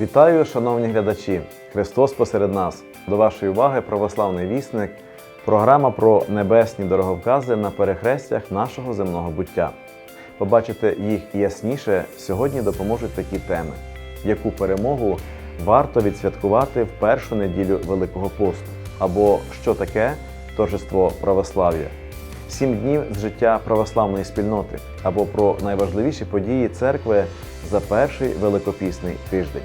Вітаю, шановні глядачі! Христос посеред нас. До вашої уваги православний вісник, програма про небесні дороговкази на перехрестях нашого земного буття. Побачити їх ясніше сьогодні допоможуть такі теми, яку перемогу варто відсвяткувати в першу неділю Великого посту, або що таке торжество православ'я, сім днів з життя православної спільноти, або про найважливіші події церкви за перший великопісний тиждень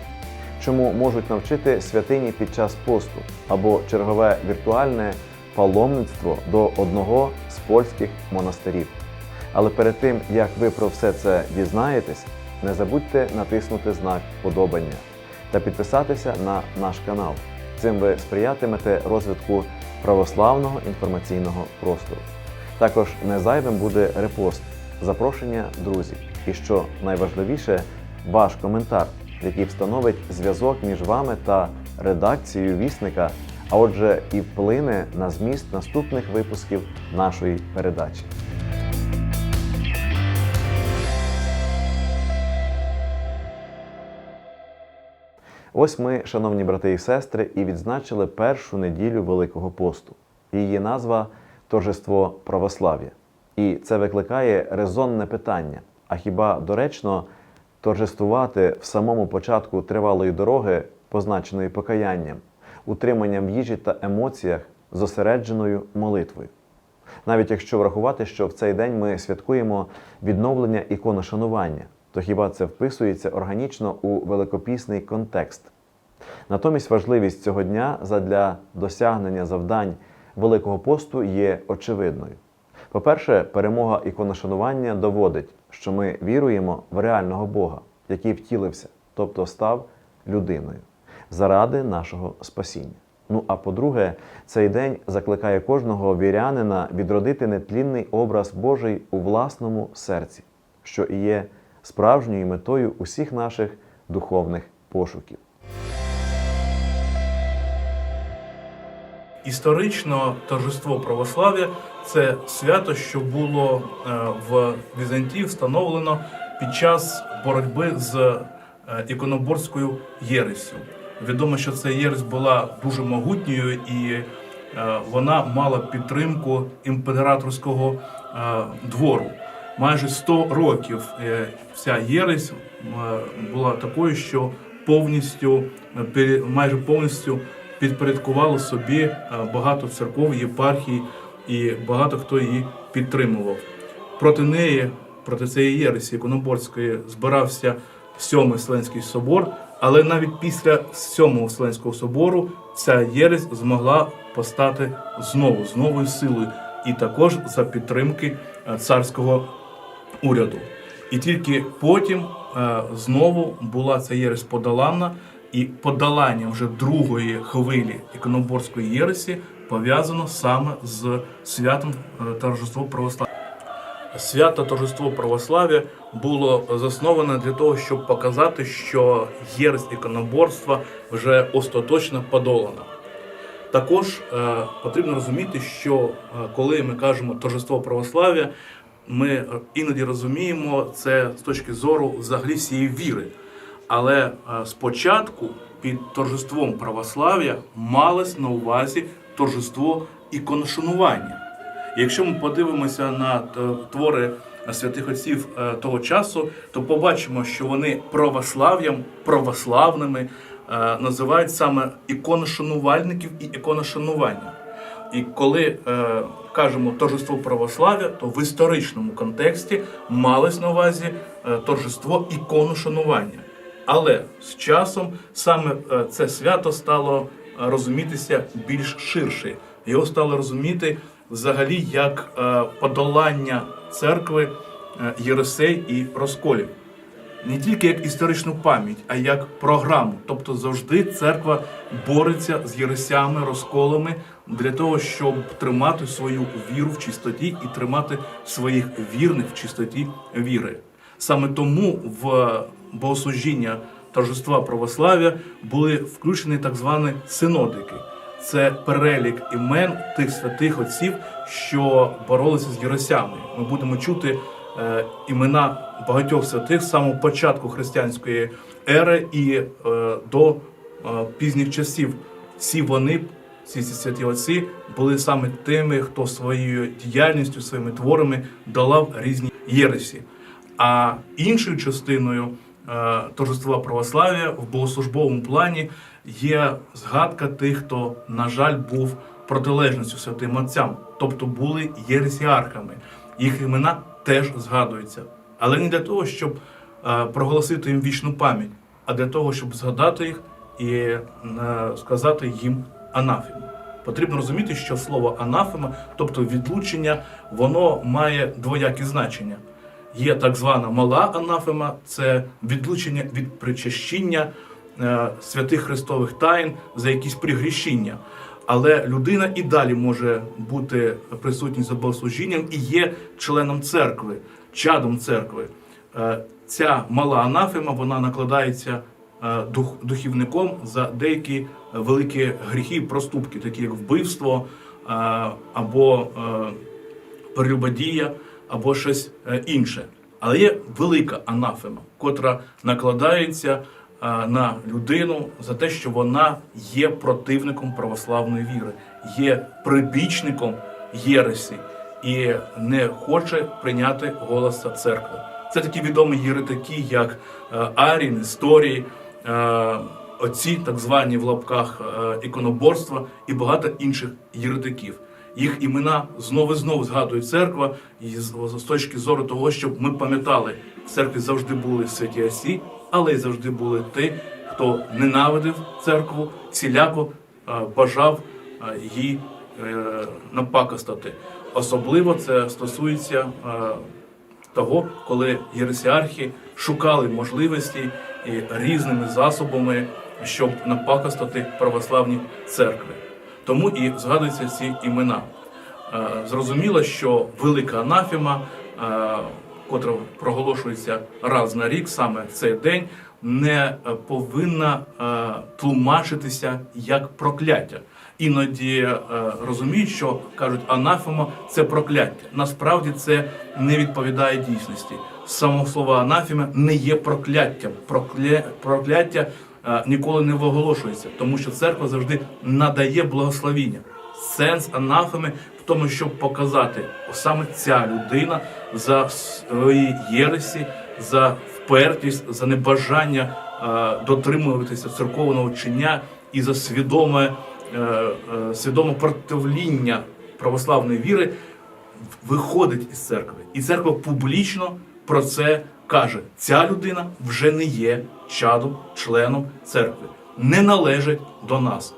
чому можуть навчити святині під час посту або чергове віртуальне паломництво до одного з польських монастирів. Але перед тим як ви про все це дізнаєтесь, не забудьте натиснути знак подобання та підписатися на наш канал. Цим ви сприятимете розвитку православного інформаційного простору. Також не зайвим буде репост, запрошення друзів і що найважливіше, ваш коментар який встановить зв'язок між вами та редакцією вісника, а отже, і вплине на зміст наступних випусків нашої передачі. Ось ми, шановні брати і сестри, і відзначили першу неділю Великого посту. Її назва Торжество православ'я. І це викликає резонне питання: а хіба доречно торжествувати в самому початку тривалої дороги, позначеної покаянням, утриманням в їжі та емоціях, зосередженою молитвою. Навіть якщо врахувати, що в цей день ми святкуємо відновлення іконошанування, то хіба це вписується органічно у великопісний контекст? Натомість важливість цього дня задля досягнення завдань Великого посту є очевидною. По-перше, перемога іконошанування доводить, що ми віруємо в реального Бога, який втілився, тобто став людиною, заради нашого спасіння. Ну а по-друге, цей день закликає кожного вірянина відродити нетлінний образ Божий у власному серці, що і є справжньою метою усіх наших духовних пошуків. Історично торжество православ'я це свято, що було е, в Візантії встановлено під час боротьби з е, іконоборською єресю. Відомо, що ця єресь була дуже могутньою і е, вона мала підтримку імператорського двору. Майже 100 років ця єресь була такою, що повністю майже повністю підпорядкувало собі багато церков, єпархій і багато хто її підтримував. Проти неї, проти цієї єресі іконоборської, збирався сьомий Вселенський собор, але навіть після сьомого Вселенського собору ця єресь змогла постати знову з новою силою, і також за підтримки е, царського уряду. І тільки потім е, знову була ця єресь подолана, і подолання вже другої хвилі іконоборської єресі пов'язано саме з святом е, торжества православ'я. Свято торжество православ'я було засноване для того, щоб показати, що єресь іконоборства вже остаточно подолана. Також е, потрібно розуміти, що е, коли ми кажемо торжество православ'я, ми іноді розуміємо це з точки зору взагалі всієї віри. Але е, спочатку під торжеством православ'я малось на увазі торжество іконошанування. Якщо ми подивимося на твори святих отців е, того часу, то побачимо, що вони православ'ям, православними е, називають саме іконошанувальників і іконошанування. І коли е, кажемо торжество православ'я, то в історичному контексті малось на увазі е, торжество іконошанування. Але з часом саме е, це свято стало е, розумітися більш ширше. Його стало розуміти взагалі як е, подолання церкви єресей і розколів. Не тільки як історичну пам'ять, а як програму. Тобто завжди церква бореться з єресями, розколами для того, щоб тримати свою віру в чистоті і тримати своїх вірних в чистоті віри. Саме тому в богослужіння торжества православ'я були включені так звані синодики. Це перелік імен тих святих отців, що боролися з єресями. Ми будемо чути е, імена багатьох святих з самого початку християнської ери і е, до е, пізніх часів. Всі вони, всі ці святі отці, були саме тими, хто своєю діяльністю, своїми творами долав різні єресі. А іншою частиною торжества православ'я в богослужбовому плані є згадка тих, хто, на жаль, був протилежністю святим отцям, тобто були єресіархами. Їх імена теж згадуються, але не для того, щоб е, проголосити їм вічну пам'ять, а для того, щоб згадати їх і е, сказати їм анафему. Потрібно розуміти, що слово анафема, тобто відлучення, воно має двоякі значення. Є так звана мала анафема, це відлучення від причащення е, святих Христових тайн за якісь пригрішіння. Але людина і далі може бути присутній за богослужінням і є членом церкви, чадом церкви. Е, Ця мала анафема вона накладається е, дух, духівником за деякі великі гріхи, і проступки, такі як вбивство або перелюбодія, або щось е, інше. Але є велика анафема, котра накладається е, на людину за те, що вона є противником православної віри, є прибічником єресі і не хоче прийняти голоса церкви. Це такі відомі єретики, як е, Арій, е, оці так звані в лапках іконоборства і багато інших єретиків. Їх імена знову і знову згадує церква, і з, точки зору того, щоб ми пам'ятали, в церкві завжди були святі осі, але й завжди були ті, хто ненавидив церкву, всіляко е, бажав е, їй е, напакостати. Особливо це стосується того, коли єресіархи шукали можливості і різними засобами, щоб напакостити православні церкви. Тому і згадуються ці імена. Е, Зрозуміло, що велика анафема, е, котра проголошується раз на рік, саме в цей день, не повинна е, тлумачитися як прокляття. Іноді розуміють, що кажуть, анафема це прокляття. Насправді це не відповідає дійсності. Само слово анафема не є прокляттям. Прокля... Прокляття ніколи не виголошується, тому що церква завжди надає благословіння. Сенс анафеми в тому, щоб показати саме ця людина за свої єресі, за впертість, за небажання е, дотримуватися церковного вчення і за свідоме, е, е, свідоме противління православної віри виходить із церкви. І церква публічно про це каже: ця людина вже не є чадом, членом церкви, не належить до нас.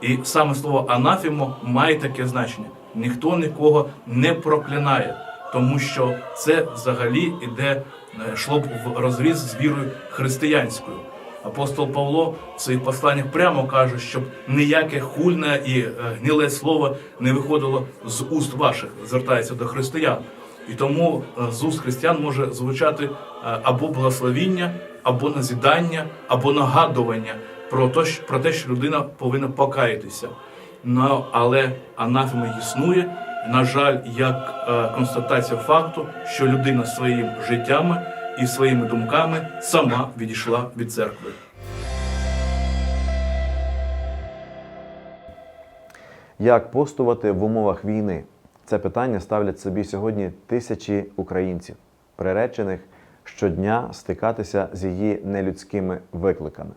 І саме слово анафімо має таке значення: ніхто нікого не проклинає, тому що це взагалі іде е, йшло б в розріз з вірою християнською. Апостол Павло в своїх посланнях прямо каже, щоб ніяке хульне і е, гниле слово не виходило з уст ваших, звертається до християн. І тому е, з уст християн може звучати або благословіння, або назідання, або нагадування про те, про те, що людина повинна покаятися. Ну, але анафема існує, на жаль, як е, констатація факту, що людина своїм життями і своїми думками сама відійшла від церкви. Як постувати в умовах війни? Це питання ставлять собі сьогодні тисячі українців, приречених щодня стикатися з її нелюдськими викликами.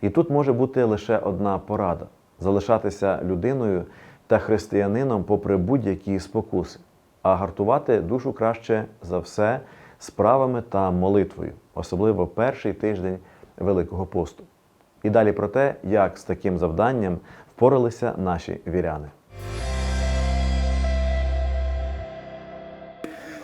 І тут може бути лише одна порада залишатися людиною та християнином попри будь-які спокуси, а гартувати душу краще за все справами та молитвою, особливо перший тиждень Великого посту. І далі про те, як з таким завданням впоралися наші віряни.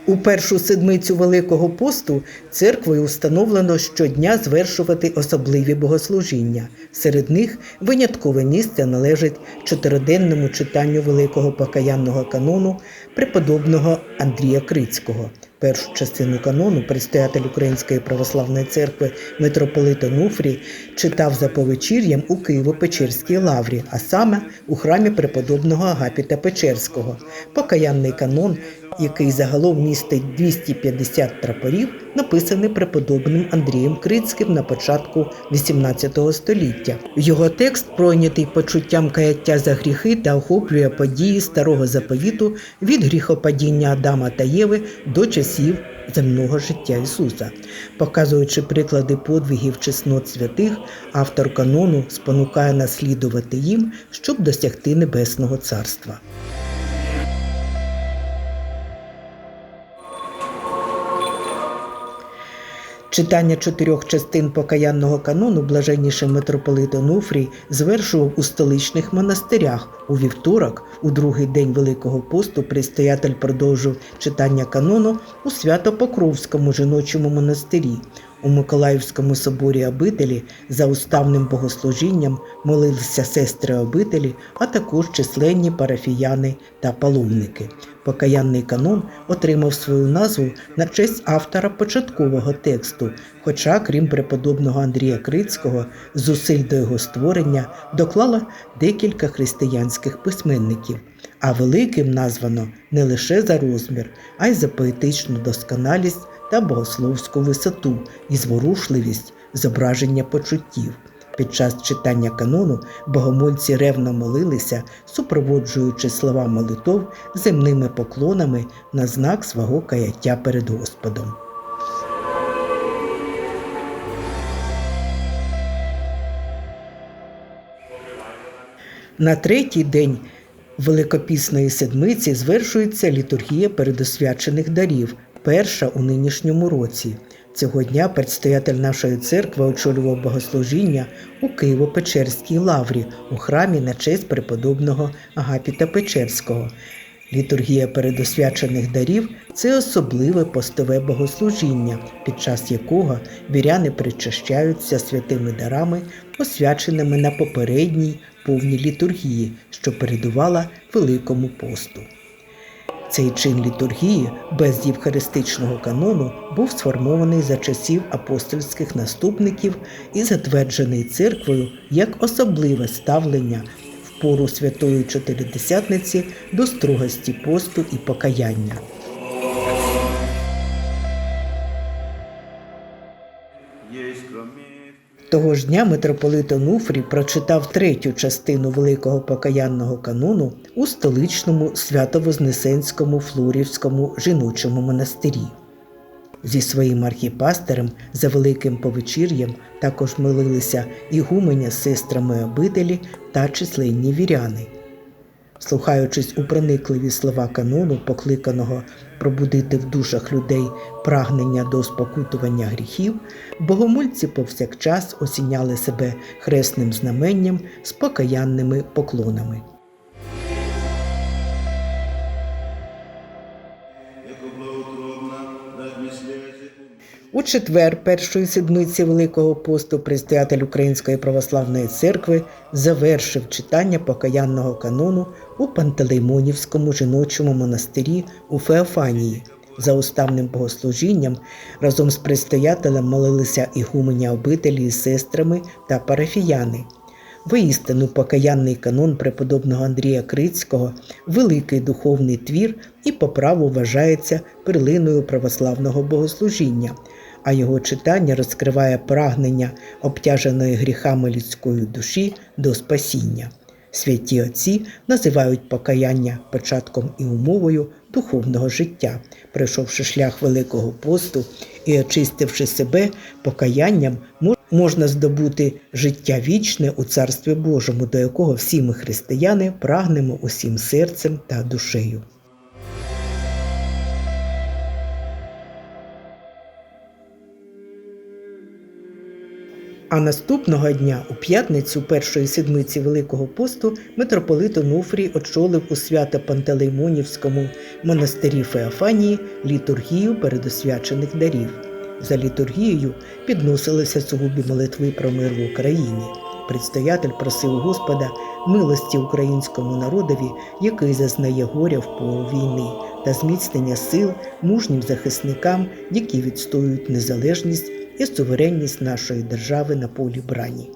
У першу седмицю Великого посту церквою встановлено щодня звершувати особливі богослужіння. Серед них виняткове місце належить чотириденному читанню Великого покаянного канону преподобного Андрія Крицького. Першу частину канону предстоятель Української православної церкви митрополит Онуфрій читав за повечір'ям у Києво-Печерській лаврі, а саме у храмі преподобного Агапіта Печерського. Покаянний канон який загалом містить 250 прапорів, написаний преподобним Андрієм Крицьким на початку XVIII століття. Його текст пройнятий почуттям каяття за гріхи та охоплює події старого заповіту від гріхопадіння Адама та Єви до часів земного життя Ісуса. Показуючи приклади подвигів чеснот святих, автор канону спонукає наслідувати їм, щоб досягти небесного царства. Читання чотирьох частин покаянного канону блаженніший митрополит Онуфрій звершував у столичних монастирях. У вівторок, у другий день Великого посту, предстоятель продовжив читання канону у Свято-Покровському жіночому монастирі. У Миколаївському соборі обителі за уставним богослужінням молилися сестри обителі, а також численні парафіяни та паломники. Покаянний канон отримав свою назву на честь автора початкового тексту, хоча, крім преподобного Андрія Крицького, зусиль до його створення доклало декілька християнських письменників. А великим названо не лише за розмір, а й за поетичну досконалість та богословську висоту і зворушливість зображення почуттів. Під час читання канону богомольці ревно молилися, супроводжуючи слова молитов земними поклонами на знак свого каяття перед Господом. На третій день Великопісної седмиці звершується літургія передосвячених дарів, перша у нинішньому році. Цього дня предстоятель нашої церкви очолював богослужіння у Києво-Печерській лаврі у храмі на честь преподобного Агапіта Печерського. Літургія передосвячених дарів це особливе постове богослужіння, під час якого віряни причащаються святими дарами, освяченими на попередній повній літургії, що передувала Великому посту. Цей чин літургії без євхаристичного канону був сформований за часів апостольських наступників і затверджений церквою як особливе ставлення в пору Святої Чотиридесятниці до строгості посту і покаяння. Того ж дня митрополит Онуфрій прочитав третю частину великого покаянного канону у столичному Свято-Вознесенському Флурівському жіночому монастирі. Зі своїм архіпастерем за великим повечір'ям також молилися ігуменя з сестрами обителі та численні віряни. Слухаючись у проникливі слова канону, покликаного пробудити в душах людей прагнення до спокутування гріхів, богомольці повсякчас осіняли себе хресним знаменням з покаянними поклонами. У четвер першої седмиці Великого посту предстоятель Української православної церкви завершив читання покаянного канону у Пантелеймонівському жіночому монастирі у Феофанії. За уставним богослужінням разом з предстоятелем молилися ігуменя обителі з сестрами та парафіяни. Воістину покаянний канон преподобного Андрія Крицького великий духовний твір і по праву вважається перлиною православного богослужіння, а його читання розкриває прагнення обтяженої гріхами людської душі до спасіння. Святі отці називають покаяння початком і умовою духовного життя, пройшовши шлях Великого посту і очистивши себе покаянням, можна здобути життя вічне у Царстві Божому, до якого всі ми християни прагнемо усім серцем та душею. А наступного дня, у п'ятницю першої седмиці Великого посту, митрополит Онуфрій очолив у свято Пантелеймонівському монастирі Феофанії літургію передосвячених дарів. За літургією підносилися сугубі молитви про мир в Україні. Предстоятель просив Господа милості українському народові, який зазнає горя в пору війни, та зміцнення сил мужнім захисникам, які відстоюють незалежність і суверенність нашої держави на полі брані.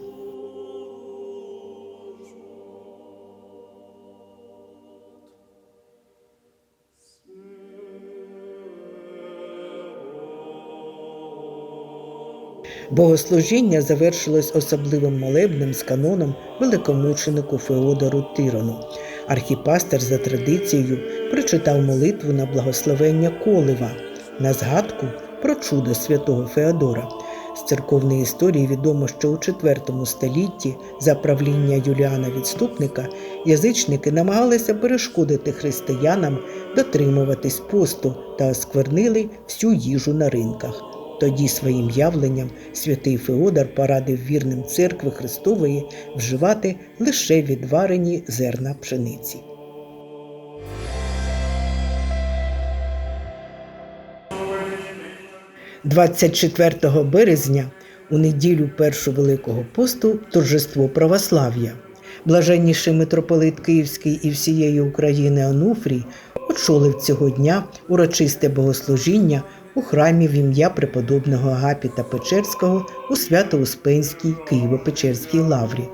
Богослужіння завершилось особливим молебнем з каноном великомученику Феодору Тирону. Архіпастер за традицією прочитав молитву на благословення Колева на згадку про чудо святого Феодора. З церковної історії відомо, що у IV столітті за правління Юліана Відступника язичники намагалися перешкодити християнам дотримуватись посту та осквернили всю їжу на ринках. Тоді своїм явленням святий Феодор порадив вірним церкви Христової вживати лише відварені зерна пшениці. – 24 березня у неділю першу Великого посту торжество православ'я. Блаженніший митрополит Київський і всієї України Онуфрій очолив цього дня урочисте богослужіння у храмі в ім'я преподобного Агапіта Печерського у Свято-Успенській Києво-Печерській лаврі.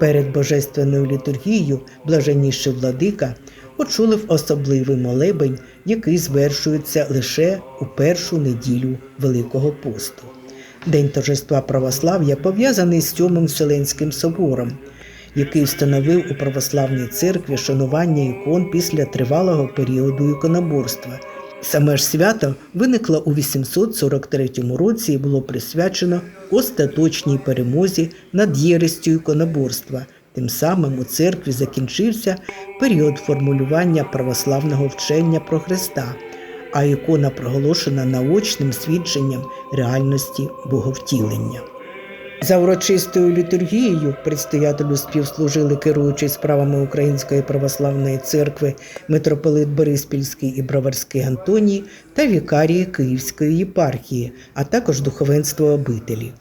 Перед божественною літургією блаженніший владика очолив особливий молебень, який звершується лише у першу неділю Великого посту. День торжества православ'я пов'язаний з Сьомим Вселенським собором, який встановив у православній церкві шанування ікон після тривалого періоду іконоборства. Саме ж свято виникло у 843 році і було присвячено остаточній перемозі над єрестю іконоборства. Тим самим у церкві закінчився період формулювання православного вчення про Христа, а ікона проголошена наочним свідченням реальності боговтілення. За урочистою літургією предстоятелю співслужили керуючий справами Української православної церкви митрополит Бориспільський і Броварський Антоній та вікарії Київської єпархії, а також духовенство обителі.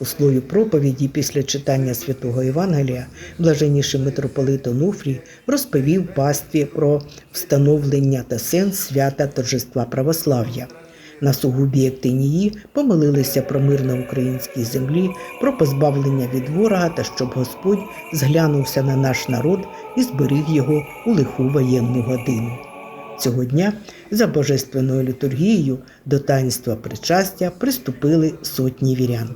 У слові проповіді після читання святого Євангелія блаженніший митрополит Онуфрій розповів пастві про встановлення та сенс свята торжества православ'я. На сугубі Ектинії помолилися про мир на українській землі, про позбавлення від ворога та щоб Господь зглянувся на наш народ і зберіг його у лиху воєнну годину. Цього дня за божественною літургією до таїнства причастя приступили сотні вірян.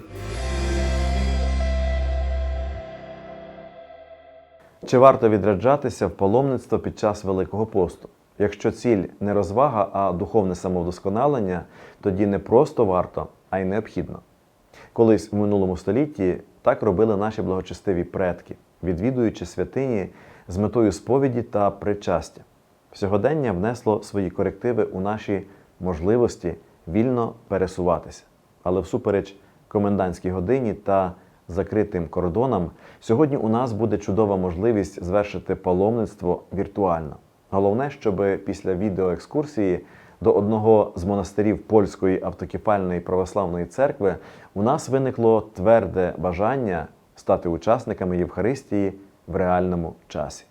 Чи варто відряджатися в паломництво під час Великого посту? Якщо ціль не розвага, а духовне самовдосконалення, тоді не просто варто, а й необхідно. Колись у минулому столітті так робили наші благочестиві предки, відвідуючи святині з метою сповіді та причастя. Сьогодення внесло свої корективи у наші можливості вільно пересуватися. Але всупереч комендантській годині та закритим кордонам, сьогодні у нас буде чудова можливість звершити паломництво віртуально. Головне, щоб після відеоекскурсії до одного з монастирів польської автокефальної православної церкви у нас виникло тверде бажання стати учасниками Євхаристії в реальному часі.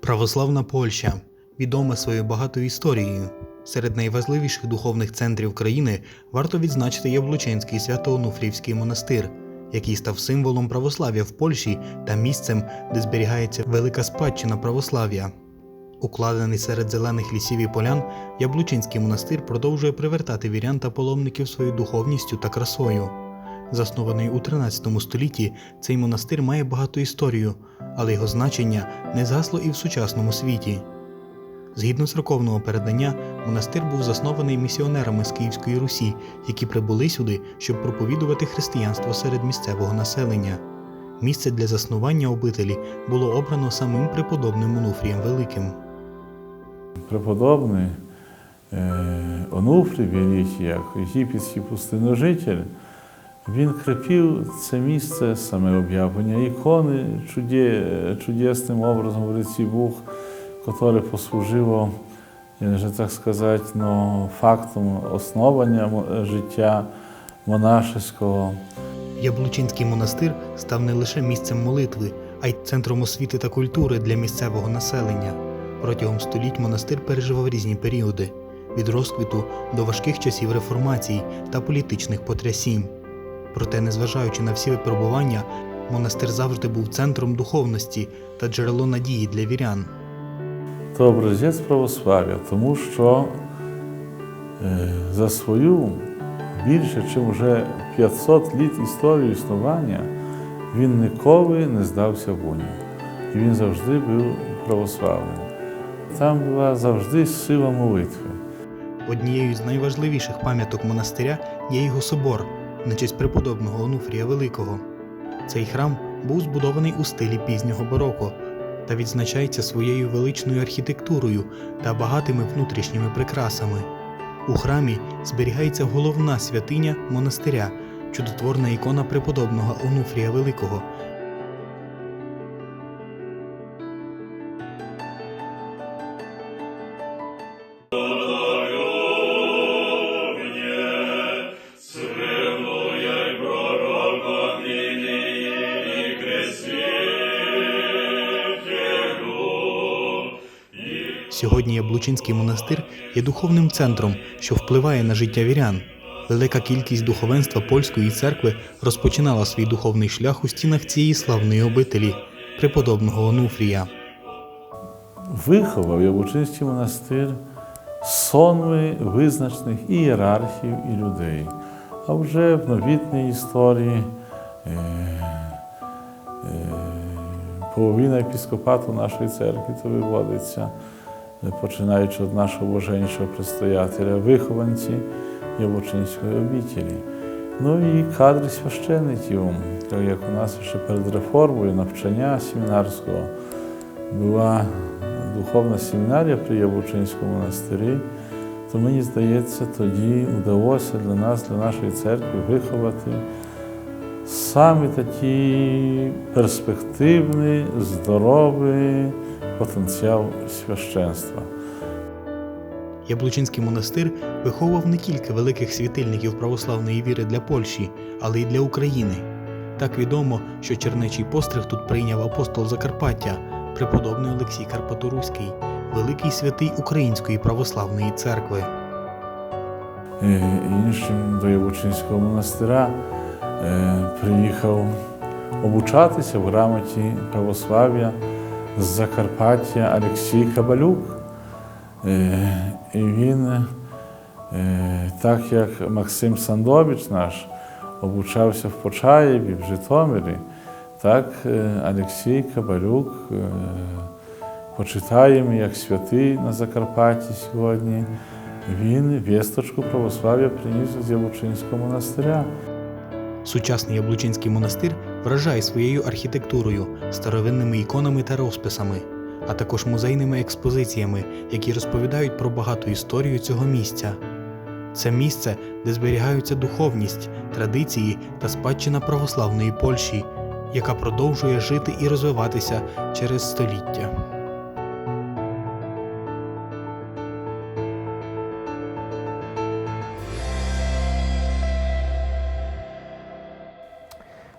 Православна Польща відома своєю багатою історією. Серед найважливіших духовних центрів країни варто відзначити Яблученський Свято-Онуфрівський монастир, який став символом православ'я в Польщі та місцем, де зберігається велика спадщина православ'я. Укладений серед зелених лісів і полян, Яблучинський монастир продовжує привертати вірян та паломників своєю духовністю та красою. Заснований у 13 столітті, цей монастир має багату історію, але його значення не згасло і в сучасному світі. Згідно церковного передання, монастир був заснований місіонерами з Київської Русі, які прибули сюди, щоб проповідувати християнство серед місцевого населення. Місце для заснування обителі було обрано самим преподобним Онуфрієм Великим. преподобний е, Онуфрій Великий, як єгипетський пустиножитель, він крепив це місце, саме об'явлення ікони чудесним образом в лиці Бог, яке послужило, że так сказати, ну, фактом основання життя монашеського. Яблучинський монастир став не лише місцем молитви, а й центром освіти та культури для місцевого населення. Протягом століть монастир переживав різні періоди від розквіту до важких часів реформації та політичних потрясінь. Проте, незважаючи на всі випробування, монастир завжди був центром духовності та джерело надії для вірян. То образець православ'я, тому що е, за свою більше, ніж вже 500 літ історії існування, він ніколи не здався в унію. І він завжди був православним. Там була завжди сила молитви. Однією з найважливіших пам'яток монастиря є його собор на честь преподобного Онуфрія Великого. Цей храм був збудований у стилі пізнього бароко та відзначається своєю величною архітектурою та багатими внутрішніми прикрасами. У храмі зберігається головна святиня монастиря, чудотворна ікона преподобного Онуфрія Великого, Сьогодні Яблучинський монастир є духовним центром, що впливає на життя вірян. Велика кількість духовенства польської церкви розпочинала свій духовний шлях у стінах цієї славної обителі преподобного Онуфрія. виховав Явучинський монастир сонми визначних ієрархів і людей. А вже в новітній історії е, е, половина епіскопату нашої церкви то виводиться, починаючи від нашого боженішого предстоятеля, вихованці Явучинської обітелі. Ну і кадри священиків, як у нас ще перед реформою навчання семінарського була духовна семінарія при Явучинському монастирі, то мені здається, тоді вдалося для нас, для нашої церкви виховати саме такий перспективний, здоровий потенціал священства. Яблучинський монастир виховував не тільки великих світильників православної віри для Польщі, але й для України. Так відомо, що чернечий постриг тут прийняв апостол Закарпаття, преподобний Олексій Карпаторуський, великий святий Української православної церкви. Е, іншим до Явучинського монастиря е, приїхав обучатися в грамоті православ'я з Закарпаття Олексій Кабалюк. Е, І він, е, так як Максим Сандович наш обучався в Почаєві, в Житомирі, так Олексій Кабалюк е, почитаємо як святий на Закарпатті сьогодні. Він вісточку православ'я приніс з Явучинського монастиря. Сучасний Яблучинський монастир вражає своєю архітектурою, старовинними іконами та розписами, а також музейними експозиціями, які розповідають про багату історію цього місця. Це місце, де зберігаються духовність, традиції та спадщина православної Польщі, яка продовжує жити і розвиватися через століття.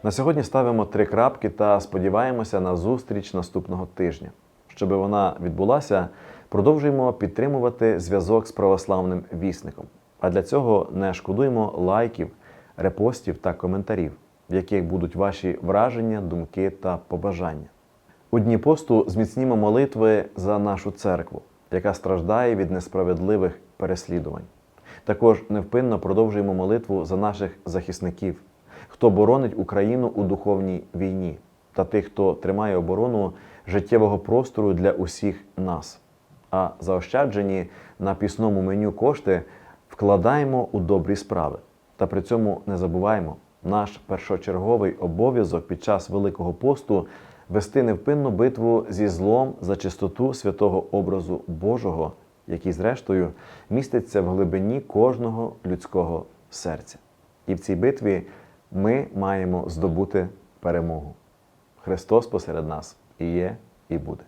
На сьогодні ставимо три крапки та сподіваємося на зустріч наступного тижня. Щоб вона відбулася, продовжуємо підтримувати зв'язок з православним вісником. А для цього не шкодуємо лайків, репостів та коментарів, в яких будуть ваші враження, думки та побажання. У дні посту зміцнімо молитви за нашу церкву, яка страждає від несправедливих переслідувань. Також невпинно продовжуємо молитву за наших захисників, хто боронить Україну у духовній війні, та тих, хто тримає оборону життєвого простору для усіх нас. А заощаджені на пісному меню кошти вкладаємо у добрі справи. Та при цьому не забуваємо, наш першочерговий обов'язок під час Великого посту вести невпинну битву зі злом за чистоту святого образу Божого, який, зрештою, міститься в глибині кожного людського серця. І в цій битві ми маємо здобути перемогу. Христос посеред нас і є, і буде.